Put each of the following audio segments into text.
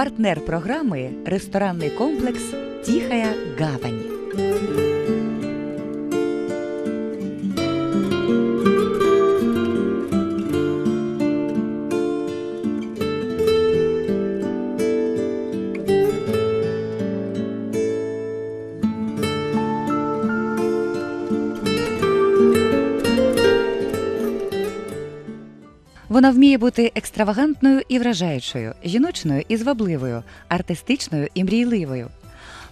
Партнер програми ресторанний комплекс Тихая гавань. Вона вміє бути екстравагантною і вражаючою, жіночною і звабливою, артистичною і мрійливою.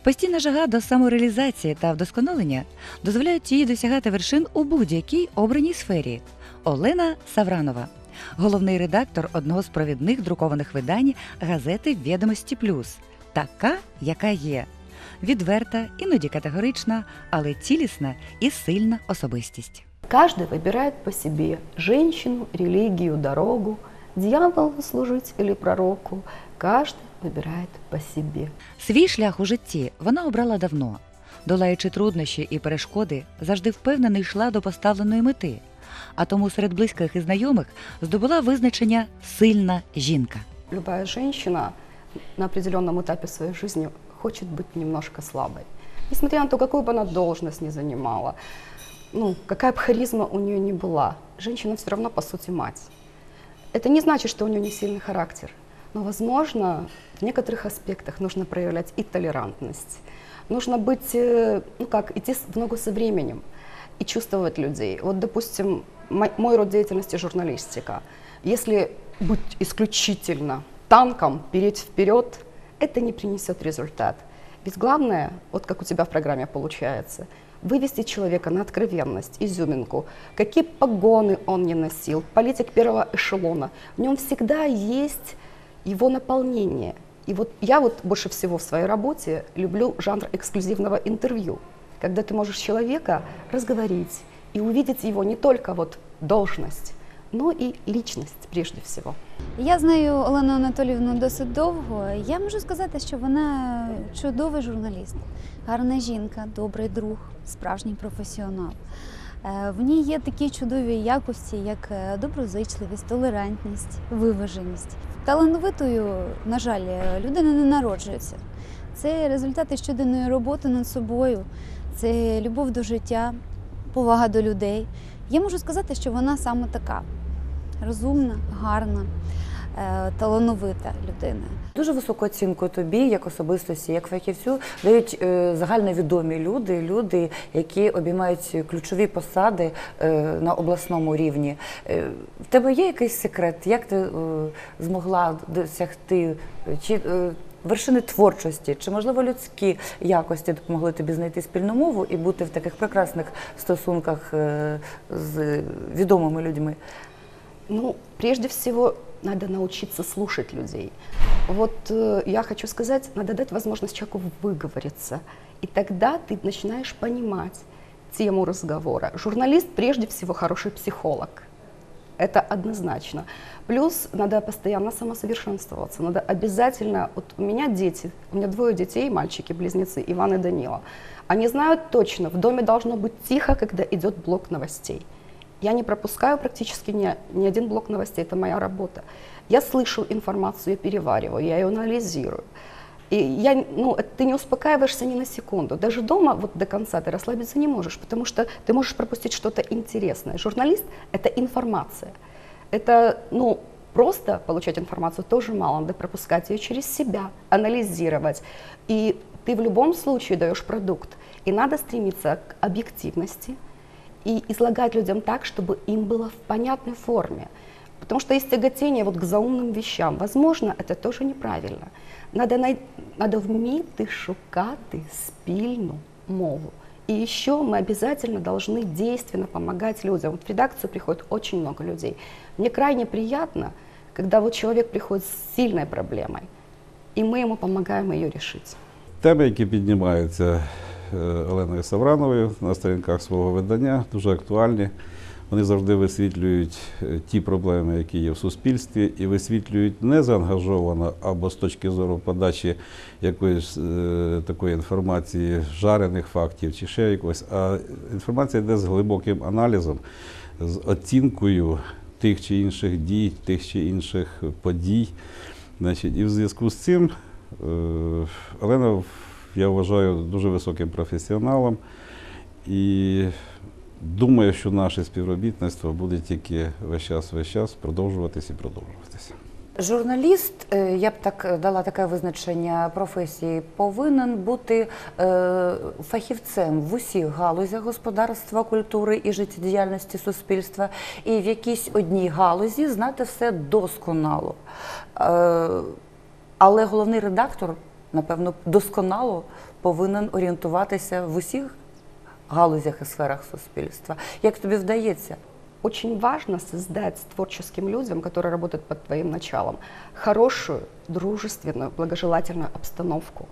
Постійна жага до самореалізації та вдосконалення дозволяють їй досягати вершин у будь-якій обраній сфері. Олена Савранова, головний редактор одного з провідних друкованих видань газети Відомості Плюс, така, яка є. Відверта, іноді категорична, але цілісна і сильна особистість. Каждый выбирает по себе женщину, религию, дорогу, дьяволу служить или пророку. Каждый выбирает по себе. Свій шлях у житті вона обрала давно. Долаючи труднощі і перешкоди, завжди впевнено йшла до поставленої мети. А тому серед близьких і знайомих здобула визначення сильна жінка. Любая женщина на определенном этапе своей жизни хочет быть немножко слабой. Несмотря на то, какую бы она должность ни занимала, ну, какая бы харизма у нее ни была, женщина все равно, по сути, мать. Это не значит, что у нее не сильный характер. Но, возможно, в некоторых аспектах нужно проявлять и толерантность. Нужно быть, э, ну как, идти в ногу со временем и чувствовать людей. Вот, допустим, мой, мой род деятельности журналистика. Если быть исключительно танком, переть вперед, это не принесет результат. Ведь главное, вот как у тебя в программе получается, вывести человека на откровенность, изюминку, какие погоны он не носил, политик первого эшелона. В нем всегда есть его наполнение. И вот я вот больше всего в своей работе люблю жанр эксклюзивного интервью, когда ты можешь человека разговорить и увидеть его не только вот должность, но и личность прежде всего. Я знаю Олену Анатоліївну досить довго. Я можу сказати, що вона чудовий журналіст, гарна жінка, добрий друг, справжній професіонал. Е, В ній є такі чудові якості, як е, доброзичливість, толерантність, виваженість. Талановитою, на жаль, е, людина не народжується. Це результати щоденної роботи над собою, це любов до життя, повага до людей. Я можу сказати, що вона саме така розумна, гарна, е, талановита людина. Дуже високу оцінку тобі, як особистості, як фахівцю, дають е, загальновідомі люди, люди, які обіймають ключові посади е, на обласному рівні. В тебе є якийсь секрет? Як ти змогла досягти чи вершини творчості, чи можливо людські якості допомогли тобі знайти спільну мову і бути в таких прекрасних стосунках е, з відомими людьми? Ну, прежде всего, надо научиться слушать людей. Вот э, я хочу сказать, надо дать возможность человеку выговориться. И тогда ты начинаешь понимать тему разговора. Журналист прежде всего хороший психолог. Это однозначно. Плюс надо постоянно самосовершенствоваться. Надо обязательно... Вот у меня дети, у меня двое детей, мальчики-близнецы, Иван и Данила. Они знают точно, в доме должно быть тихо, когда идет блок новостей. Я не пропускаю практически ни, ни один блок новостей, это моя работа. Я слышу информацию, я перевариваю, я ее анализирую. И я, ну, ты не успокаиваешься ни на секунду. Даже дома вот до конца ты расслабиться не можешь, потому что ты можешь пропустить что-то интересное. Журналист – это информация. Это, ну, просто получать информацию тоже мало, надо пропускать ее через себя, анализировать. И ты в любом случае даешь продукт. И надо стремиться к объективности и излагать людям так, чтобы им было в понятной форме. Потому что есть тяготение вот к заумным вещам. Возможно, это тоже неправильно. Надо, най... надо вміти шукати спільну мову. И еще мы обязательно должны действенно помогать людям. Вот в редакцию приходит очень много людей. Мне крайне приятно, когда вот человек приходит с сильной проблемой, и мы ему помогаем ее решить. Теми, які піднімаються е, Оленою Саврановою на сторінках свого видання, дуже актуальні. Вони завжди висвітлюють е, ті проблеми, які є в суспільстві, і висвітлюють не заангажовано або з точки зору подачі якоїсь е, такої інформації, жарених фактів чи ще якогось, а інформація йде з глибоким аналізом, з оцінкою тих чи інших дій, тих чи інших подій. Значить, і в зв'язку з цим е, Олена, я вважаю, дуже високим професіоналом. І думаю, що наше співробітництво буде тільки весь час, весь час продовжуватись і продовжуватися. Журналіст, е, я б так е, дала таке визначення професії, повинен бути е, фахівцем в усіх галузях господарства, культури і життєдіяльності суспільства, і в якійсь одній галузі знати все досконало. Але головний редактор, напевно, досконало повинен орієнтуватися в усіх галузях і сферах суспільства. Як тобі вдається? Очень важно создать с творческим людям, которые работают под твоим началом, хорошую, дружественную, благожелательную обстановку.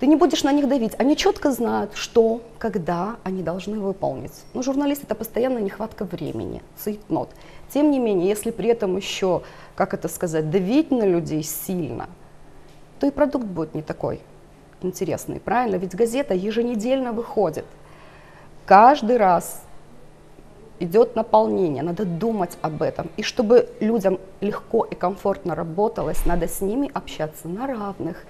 Ты не будешь на них давить. Они четко знают, что, когда они должны выполнить. Но журналист это постоянная нехватка времени, цейтнот. Тем не менее, если при этом еще, как это сказать, давить на людей сильно, то и продукт будет не такой интересный, правильно? Ведь газета еженедельно выходит. Каждый раз идет наполнение, надо думать об этом. И чтобы людям легко и комфортно работалось, надо с ними общаться на равных.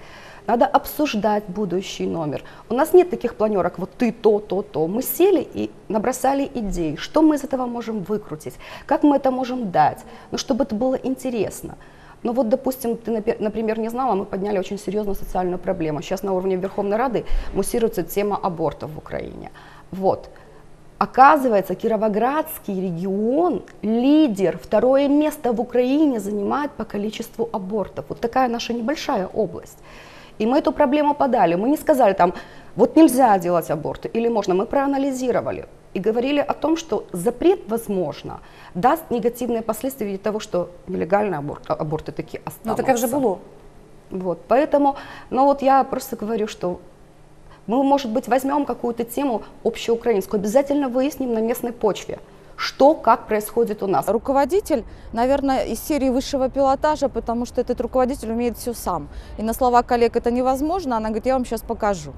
Надо обсуждать будущий номер. У нас нет таких планерок, вот ты то, то, то. Мы сели и набросали идеи, что мы из этого можем выкрутить, как мы это можем дать, ну, чтобы это было интересно. Ну вот, допустим, ты, например, не знала, мы подняли очень серьезную социальную проблему. Сейчас на уровне Верховной Рады муссируется тема абортов в Украине. Вот. Оказывается, Кировоградский регион, лидер, второе место в Украине занимает по количеству абортов. Вот такая наша небольшая область. И мы эту проблему подали. Мы не сказали там, вот нельзя делать аборты или можно. Мы проанализировали и говорили о том, что запрет, возможно, даст негативные последствия в виде того, что нелегальные аборт, аборты такие Ну останутся. таке вже було. Вот, поэтому, ну вот я просто говорю, что мы, может быть, возьмем какую-то тему общеукраинскую, обязательно выясним на местной почве, что, как происходит у нас. Руководитель, наверное, из серии высшего пилотажа, потому что этот руководитель умеет все сам. И на слова коллег это невозможно, она говорит, я вам сейчас покажу.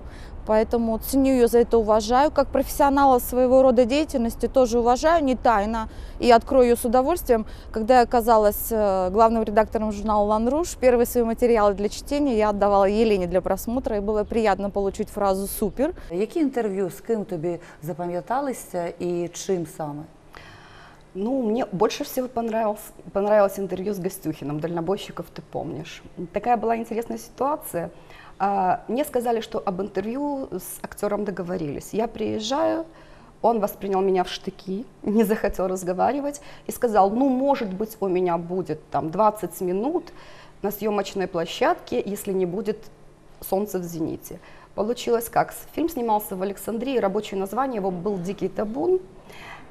Поэтому ценю ее за это, уважаю. Как профессионала своего рода деятельности тоже уважаю, не тайно. И открою ее с удовольствием. Когда я оказалась э, главным редактором журнала «Лан Руж», первые свои материалы для чтения я отдавала Елене для просмотра. И было приятно получить фразу «супер». Які інтерв'ю з ким тобі запам'яталися і чим саме? Ну, мне больше всего понравилось, понравилось интервью с Гостюхиным, дальнобойщиков ты помнишь. Такая была интересная ситуация. а, Мне сказали, что об интервью с актером договорились. Я приезжаю, он воспринял меня в штыки, не захотел разговаривать и сказал, ну, может быть, у меня будет там 20 минут на съемочной площадке, если не будет солнца в зените. Получилось как? Фильм снимался в Александрии, рабочее название его был «Дикий табун».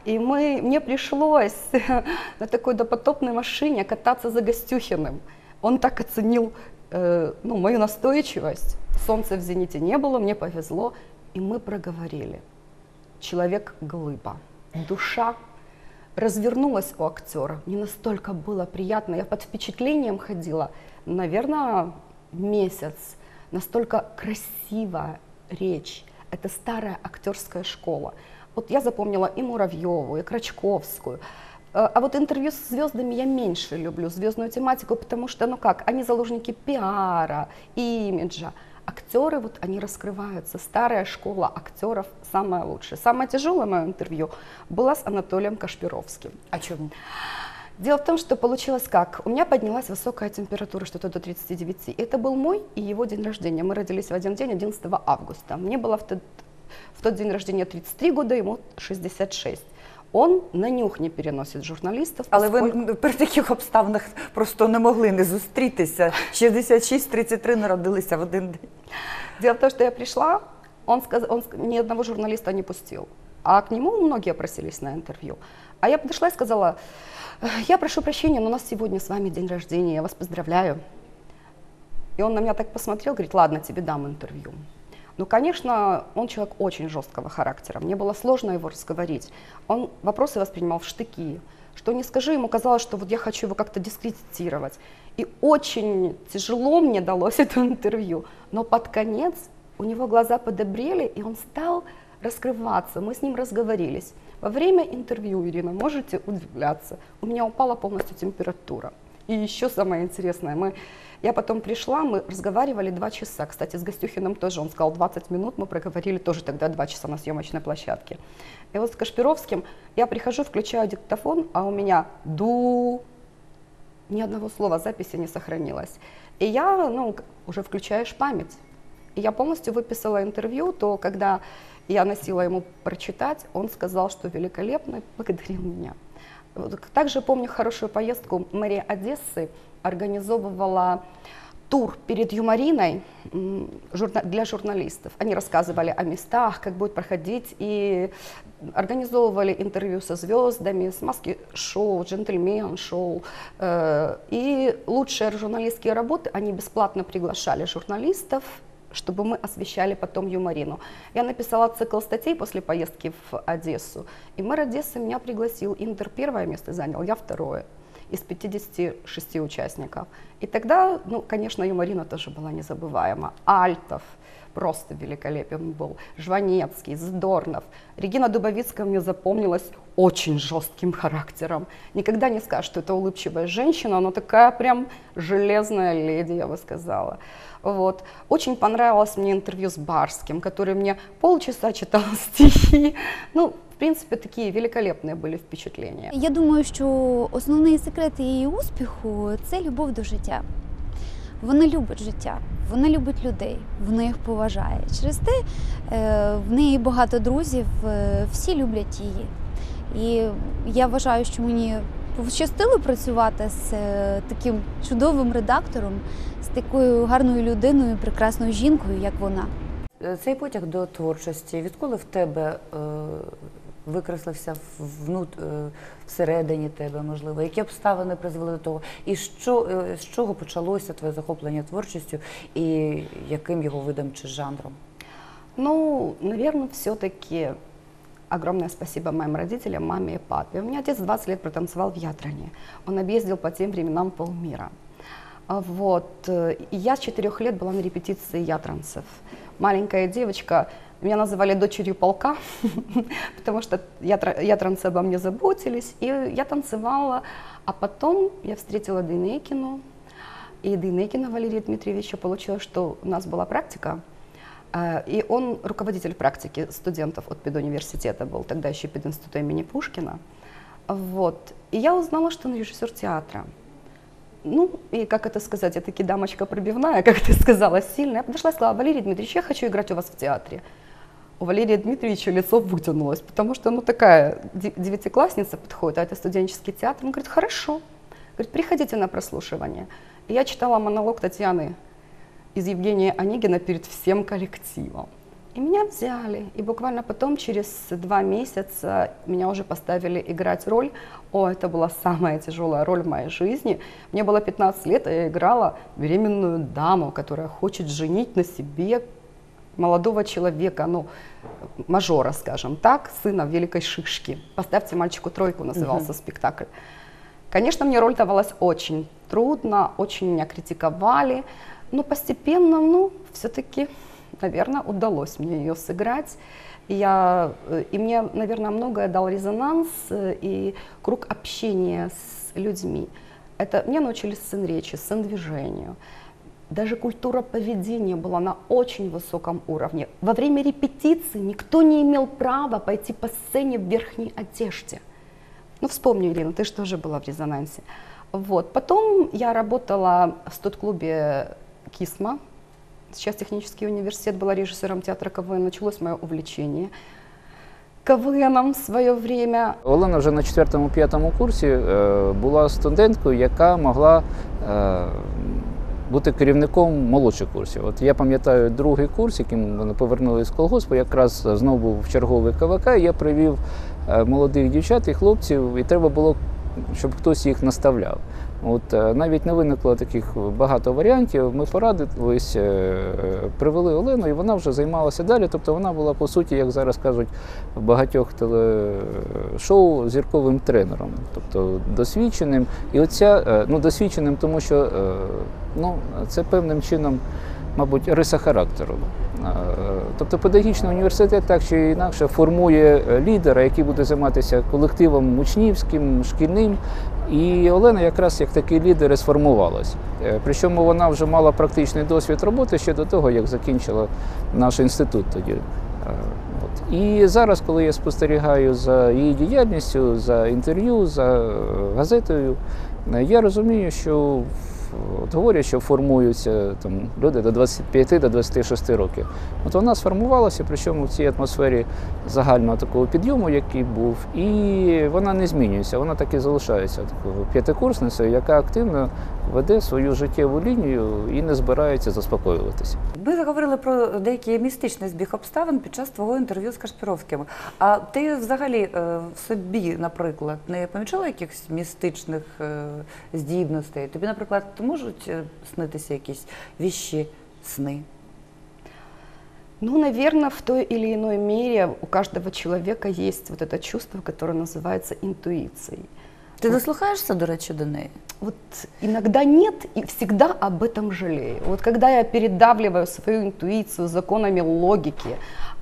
И мы, мне пришлось на такой допотопной машине кататься за Гостюхиным. Он так оценил э, ну, мою настойчивость. Солнца в зените не было, мне повезло. И мы проговорили. Человек глыба. Душа развернулась у актера. Не настолько было приятно. Я под впечатлением ходила, наверное, месяц. Настолько красивая речь. Это старая актерская школа. Вот я запомнила и Муравьеву, и Крачковскую. Э, А вот интервью с звездами я меньше люблю, звездную тематику, потому что, ну как, они заложники пиара, имиджа. Актеры, вот они раскрываются. Старая школа актеров самая лучшая. Самое тяжелое мое интервью было с Анатолием Кашпировским. А чому? Дело в том, что получилось как? У меня поднялась высокая температура, что-то до 39. Это был мой и его день рождения. Мы родились в один день, 11 августа. Мне было в тот, в тот день рождения 33 года, ему 66. Он на нюх не переносит журналистов. Але поскольку- ви при таких обставинах просто не могли не зустрітися. 66-33 народилися в один день. Дело в том, что я пришла, он, сказ... он ни одного журналиста не пустил. А к нему многие просились на интервью. А я подошла и сказала, «Э, я прошу прощения, но у нас сегодня с вами день рождения, я вас поздравляю. И он на меня так посмотрел, говорит, ладно, тебе дам интервью. Ну, конечно, он человек очень жесткого характера. Мне было сложно его разговорить. Он вопросы воспринимал в штыки. Что не скажи, ему казалось, что вот я хочу его как-то дискредитировать. И очень тяжело мне далось это интервью. Но под конец у него глаза подобрели, и он стал раскрываться. Мы с ним разговорились. Во время интервью, Ирина, можете удивляться, у меня упала полностью температура. И еще самое интересное, мы, я потом пришла, мы разговаривали два часа. Кстати, с Гостюхиным тоже, он сказал 20 минут, мы проговорили тоже тогда два часа на съемочной площадке. И вот с Кашпировским я прихожу, включаю диктофон, а у меня ду, ни одного слова записи не сохранилось. И я, ну, уже включаешь память. И я полностью выписала интервью, то когда я носила ему прочитать, он сказал, что великолепно, благодарил меня. Также помню хорошую поездку мэрия Одессы организовывала тур перед журна- для журналистов. Они рассказывали о местах, как будет проходить, и организовывали интервью со звездами, с маски-шоу, джентльмен-шоу. Э, И лучшие журналистские работы они бесплатно приглашали журналистов, чтобы мы освещали потом юморину. Я написала цикл статей после поездки в Одессу, и мэр Одессы меня пригласил. Интер первое место занял, я второе из 56 участников. И тогда, ну, конечно, юморина тоже была незабываема. Альтов просто великолепен был, Жванецкий, Задорнов. Регина Дубовицкая мне запомнилась очень жестким характером. Никогда не скажешь, что это улыбчивая женщина, она такая прям железная леди, я бы сказала. Вот. Очень понравилось мне интервью с Барским, который мне полчаса читал стихи. Ну, принципе, такие великолепные были впечатления. Я думаю, що основний секрет її успіху це любов до життя. Вона любить життя, вона любить людей, вона їх поважає. Через те е, в неї багато друзів, е, всі люблять її. І я вважаю, що мені пощастило працювати з е, таким чудовим редактором, з такою гарною людиною, прекрасною жінкою, як вона. Цей потяг до творчості, відколи в тебе викреслився внут, е, всередині тебе, можливо, які обставини призвели до того, і що, е, з чого почалося твоє захоплення творчістю, і яким його видом чи жанром? Ну, наверное, все-таки огромное спасибо моим родителям, маме и папе. У меня отец 20 лет протанцевал в Ятране. Он объездил по тем временам полмира. А Вот. э, я с четырех лет была на репетиции ятранцев. Маленькая девочка, меня называли дочерью полка, потому что ятра- ятранцы обо мне заботились. И я танцевала, а потом я встретила Дейнекину. И Дейнекина Валерия Дмитриевича получилось, что у нас была практика, а, И он руководитель практики студентов от педуниверситета был, тогда еще пединститута имени Пушкина. Вот. И я узнала, что он режиссер театра. Ну, и как это сказать, я таки дамочка пробивная, как ты сказала, сильная. Я подошла и сказала, Валерий Дмитриевич, я хочу играть у вас в театре. У Валерия Дмитриевича лицо вытянулось, потому что, ну, такая де- девятиклассница подходит, а это студенческий театр. Он говорит, хорошо. Говорит, приходите на прослушивание. И я читала монолог Татьяны из Евгения Онегина перед всем коллективом. И меня взяли. И буквально потом, через два месяца, меня уже поставили играть роль. О, это была самая тяжелая роль в моей жизни. Мне было 15 лет, и я играла беременную даму, которая хочет женить на себе молодого человека, ну, мажора, скажем так, сына великой шишки. «Поставьте мальчику тройку» назывался спектакль. Конечно, мне роль давалась очень трудно, очень меня критиковали, но постепенно, ну, все-таки, наверное, удалось мне ее сыграть. Я, э, и мне, наверное, многое дал резонанс э, и круг общения с людьми. Это мне научили сын речи, сын движению. Даже культура поведения была на очень высоком уровне. Во время репетиции никто не имел права пойти по сцене в верхней одежде. Ну, вспомни, Ирина, ты же тоже была в резонансе. Вот. Потом я работала в студ-клубе Кисма. Сейчас технический университет была режиссером театра КВН. Началось мое увлечение КВНом в свое время. Олена вже на четвертому-п'ятому курсі е, була студенткою, яка могла е, бути керівником молодших курсів. От я пам'ятаю другий курс, яким вони повернулися з колгоспу, якраз знову був черговий КВК. і Я привів е, молодих дівчат і хлопців, і треба було, щоб хтось їх наставляв. От е, навіть не виникло таких багато варіантів. Ми порадились, е, привели Олену, і вона вже займалася далі. Тобто вона була по суті, як зараз кажуть, в багатьох телешоу зірковим тренером, тобто досвідченим. І оця е, ну досвідченим, тому що е, ну це певним чином, мабуть, риса характеру. Е, Тобто педагогічний університет так чи інакше формує е, лідера, який буде займатися колективом учнівським, шкільним. І Олена якраз як такий лідер і сформувалась. Е, Причому вона вже мала практичний досвід роботи ще до того, як закінчила наш інститут тоді. Е, От. І зараз, коли я спостерігаю за її діяльністю, за інтерв'ю, за е, газетою, я розумію, що от говорять, що формуються там люди до 25 до 26 років. От вона сформувалася, причому в цій атмосфері загального такого підйому, який був, і вона не змінюється. Вона так і залишається такою п'ятикурсницею, яка активно веде свою життєву лінію і не збирається заспокоюватися. Ми заговорили про деякий містичний збіг обставин під час твого інтерв'ю з Кашпіровським. А ти взагалі е, в собі, наприклад, не помічала якихось містичних е, здібностей? Тобі, наприклад, можуть е, снитися якісь віщі сни? Ну, наверное, в той или иной мере у каждого человека есть вот это чувство, которое называется интуицией. Ти дослухаєшся, до речі, до неї? Вот иногда нет и всегда об этом жалею. Вот когда я передавливаю свою интуицию законами логики,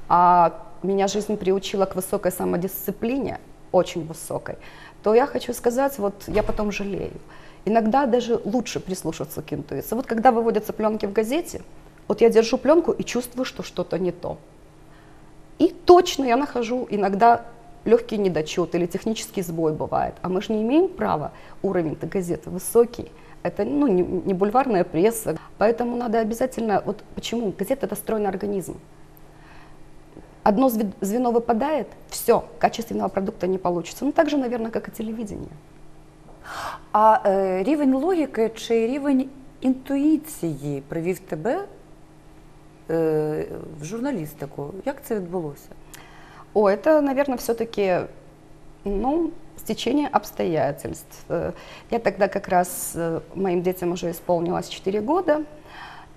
а меня жизнь приучила к высокой самодисциплине, очень высокой, то я хочу сказать, вот я потом жалею. Иногда даже лучше прислушаться к интуиции. Вот когда выводятся пленки в газете, вот я держу пленку и чувствую, что что-то не то. И точно я нахожу иногда легкий недочет или технический сбой бывает. А мы же не имеем права, уровень этой газеты высокий. Это ну, не, не бульварная пресса. Поэтому надо обязательно, вот почему газета это стройный организм. Одно зве- звено выпадает, все, качественного продукта не получится. Ну так же, наверное, как и телевидение. А е, рівень логіки чи рівень інтуїції привів тебе е, в журналістику? Як це відбулося? О, это, наверное, все-таки, ну, стечение обстоятельств. Э, Я тогда как раз, э, моим детям уже исполнилось 4 года,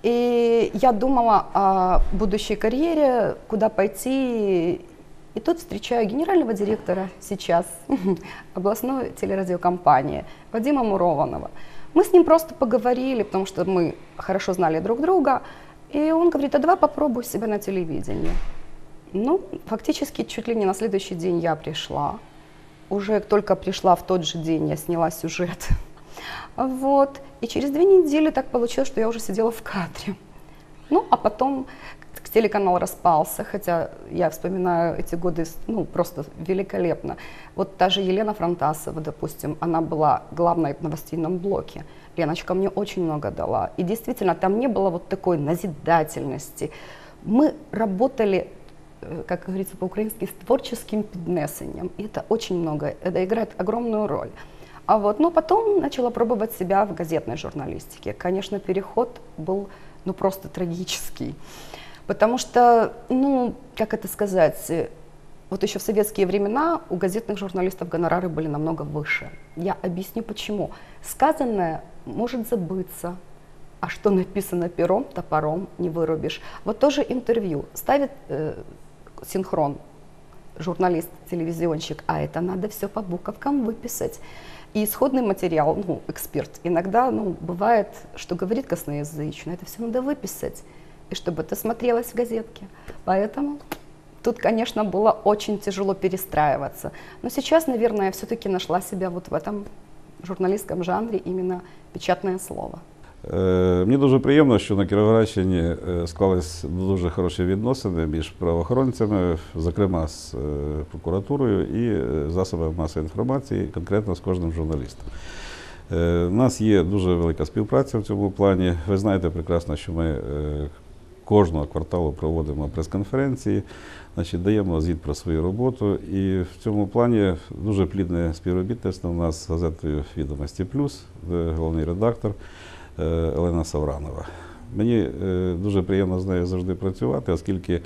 и я думала о будущей карьере, куда пойти. И тут встречаю генерального директора сейчас областной телерадиокомпании Вадима Мурованова. Мы с ним просто поговорили, потому что мы хорошо знали друг друга. И он говорит, а давай попробуй себя на телевидении. Ну, фактически чуть ли не на следующий день я пришла. Уже только пришла в тот же день я сняла сюжет. Вот. И через две недели так получилось, что я уже сидела в кадре. Ну, а потом телеканал распался, хотя я вспоминаю эти годы ну, просто великолепно. Вот та же Елена Фронтасова, допустим, она была главной в новостейном блоке. Леночка мне очень много дала. И действительно, там не было вот такой назидательности. Мы работали как говорится по-украински, с творческим піднесенням. И это очень много, это играет огромную роль. А вот, но потом начала пробовать себя в газетной журналистике. Конечно, переход был ну просто трагический. Потому что, ну, как это сказать, вот еще в советские времена у газетных журналистов гонорары были намного выше. Я объясню почему. Сказанное может забыться, а что написано пером, топором не вырубишь. Вот тоже интервью. Ставит э, синхрон журналист, телевизионщик, а это надо все по буковкам выписать. И исходный материал, ну, эксперт, иногда, ну, бывает, что говорит косноязычно, это все надо выписать, и чтобы это смотрелось в газетке. Поэтому тут, конечно, было очень тяжело перестраиваться. Но сейчас, наверное, я все-таки нашла себя вот в этом журналистском жанре именно печатное слово. Е, Мені дуже приємно, що на Кіровоградщині е, склались дуже хороші відносини між правоохоронцями, зокрема з е, прокуратурою і засобами масової інформації, конкретно з кожним журналістом. У нас є дуже велика співпраця в цьому плані. Ви знаєте прекрасно, що ми кожного кварталу проводимо прес-конференції, даємо звіт про свою роботу. І в цьому плані дуже плідне співробітництво у нас з газетою Відомості Плюс, головний редактор Олена Савранова. Мені е, дуже приємно з нею завжди працювати, оскільки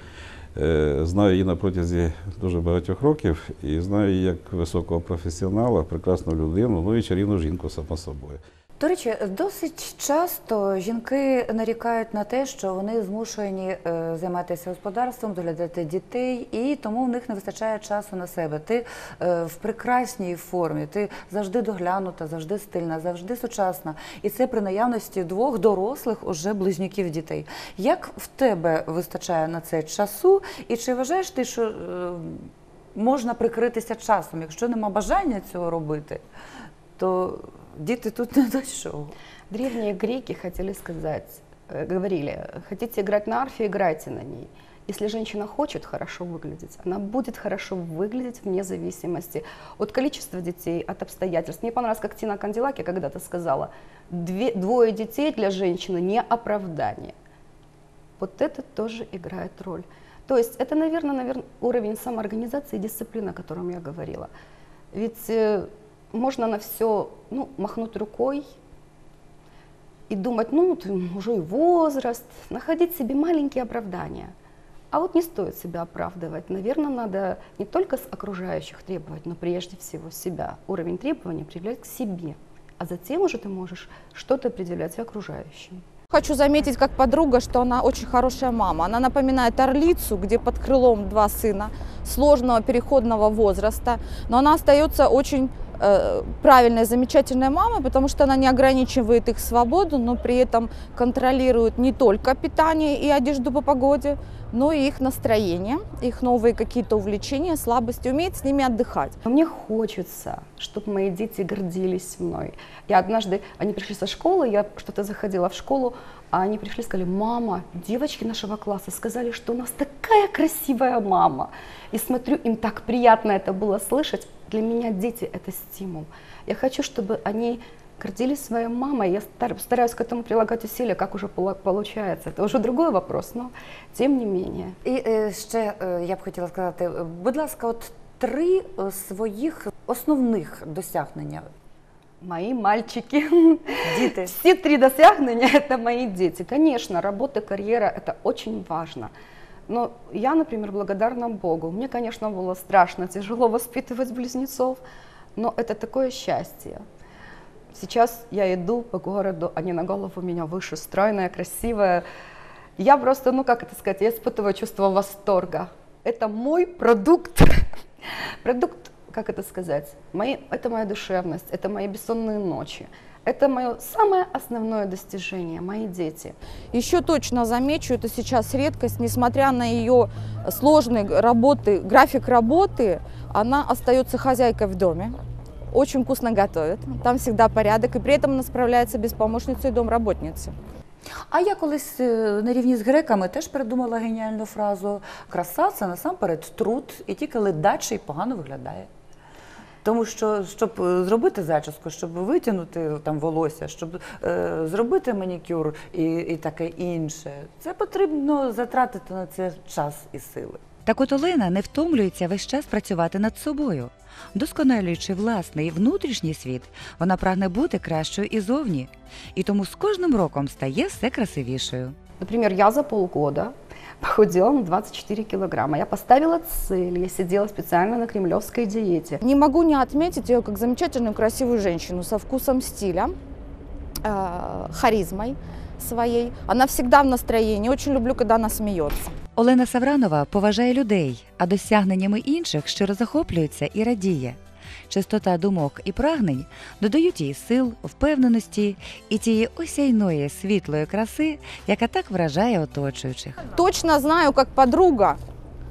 е, знаю її на протязі дуже багатьох років і знаю її як високого професіонала, прекрасну людину, ну і чарівну жінку, само собою. До речі, досить часто жінки нарікають на те, що вони змушені е, займатися господарством, доглядати дітей, і тому в них не вистачає часу на себе. Ти е, в прекрасній формі, ти завжди доглянута, завжди стильна, завжди сучасна. І це при наявності двох дорослих уже близнюків дітей. Як в тебе вистачає на це часу? І чи вважаєш ти, що е, можна прикритися часом, якщо нема бажання цього робити? то діти тут не до чого. Древние греки хотели сказать, э, говорили, хотите играть на арфе, играйте на ней. Если женщина хочет хорошо выглядеть, она будет хорошо выглядеть вне зависимости от количества детей, от обстоятельств. Мне понравилось, как Тина Канделаки когда-то сказала, две, двое детей для женщины не оправдание. Вот это тоже играет роль. То есть это, наверное, наверное уровень самоорганизации и дисциплины, о котором я говорила. Ведь э, можно на все ну, махнуть рукой и думать, ну, ты уже и возраст, находить себе маленькие оправдания. А вот не стоит себя оправдывать. Наверное, надо не только с окружающих требовать, но прежде всего себя. Уровень требований определять к себе. А затем уже ты можешь что-то определять и окружающим. Хочу заметить как подруга, что она очень хорошая мама. Она напоминает орлицу, где под крылом два сына сложного переходного возраста, но она остается очень э, правильной, замечательной мамой, потому что она не ограничивает их свободу, но при этом контролирует не только питание и одежду по погоде, но и их настроение, их новые какие-то увлечения, слабости, умеет с ними отдыхать. Мне хочется, чтобы мои дети гордились мной. Я однажды, они пришли со школы, я что-то заходила в школу, а они пришли и сказали, мама, девочки нашего класса сказали, что у нас такая красивая мама. И смотрю, им так приятно это было слышать. Для меня дети – это стимул. Я хочу, чтобы они гордились своей мамой. Я стараюсь к этому прилагать усилия, как уже получается. Это уже другой вопрос, но тем не менее. І е, ще е, я б хотіла сказати, е, будь ласка, от три е, своїх основних досягнення. Мои мальчики. Діти. Все три досягнения – это мои дети. Конечно, работа, карьера – это очень важно. Но я, например, благодарна Богу. Мне, конечно, было страшно, тяжело воспитывать близнецов, но это такое счастье. Сейчас я иду по городу, они на голову меня выше, стройная, красивая. Я просто, ну как это сказать, я испытываю чувство восторга. Это мой продукт. Продукт, как это сказать, мои, это моя душевность, это мои бессонные ночи. Это мое самое основное достижение, мои дети. Еще точно замечу, это сейчас редкость, несмотря на ее сложные работы, график работы, она остается хозяйкой в доме очень вкусно готовит, там всегда порядок, и при этом она справляется без помощницы и домработницы. А я колись е, на рівні з греками теж придумала геніальну фразу Краса це насамперед труд, і тільки ледачий погано виглядає. Тому що, щоб е, зробити зачіску, щоб витягнути там волосся, щоб е, зробити манікюр і, і таке інше, це потрібно затратити на це час і сили. Так от Олена не втомлюється весь час працювати над собою. Досконалюючи власний внутрішній світ, вона прагне бути кращою і зовні, і тому з кожним роком стає все красивішою. Например, я за полгода похудела на 24 килограмма. Я поставила цель, я сидела специально на кремлевской диете. Не могу не отметить ее как замечательную красивую женщину со вкусом стиля, э, харизмой своей. Она всегда в настроении. Очень люблю, когда она смеется. Олена Савранова поважає людей, а досягненнями інших щиро захоплюється і радіє. Чистота думок і прагнень додають їй сил, впевненості і тієї осяйної світлої краси, яка так вражає оточуючих. Точно знаю, как подруга,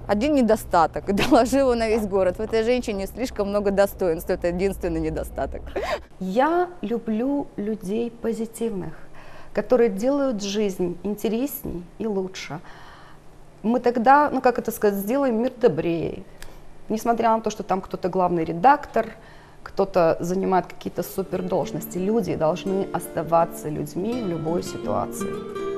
один недостаток, и доложила на весь город. В этой женщине слишком много достоинств, это единственный недостаток. Я люблю людей позитивных, которые делают жизнь интересней и лучше мы тогда, ну как это сказать, сделаем мир добрее. Несмотря на то, что там кто-то главный редактор, кто-то занимает какие-то супер должности, люди должны оставаться людьми в любой ситуации.